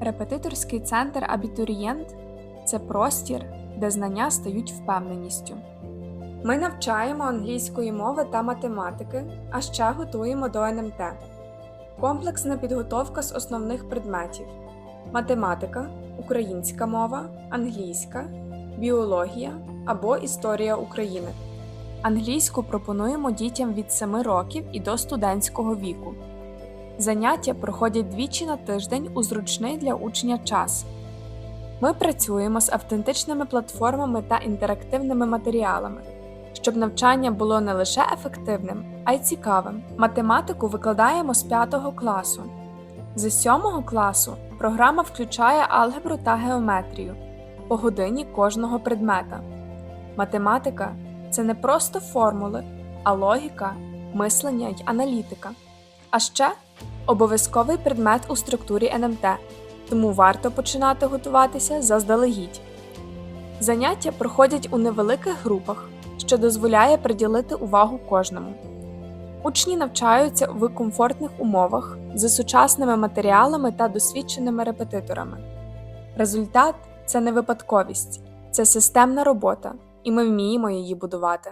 Репетиторський центр Абітурієнт це простір, де знання стають впевненістю. Ми навчаємо англійської мови та математики, а ще готуємо до НМТ. Комплексна підготовка з основних предметів: математика, українська мова, англійська, біологія або історія України. Англійську пропонуємо дітям від 7 років і до студентського віку. Заняття проходять двічі на тиждень у зручний для учня час. Ми працюємо з автентичними платформами та інтерактивними матеріалами, щоб навчання було не лише ефективним, а й цікавим. Математику викладаємо з 5 класу. З 7 класу програма включає алгебру та геометрію по годині кожного предмета. Математика це не просто формули, а логіка, мислення й аналітика. А ще обов'язковий предмет у структурі НМТ, тому варто починати готуватися заздалегідь. Заняття проходять у невеликих групах, що дозволяє приділити увагу кожному. Учні навчаються в комфортних умовах з сучасними матеріалами та досвідченими репетиторами. Результат це не випадковість, це системна робота, і ми вміємо її будувати.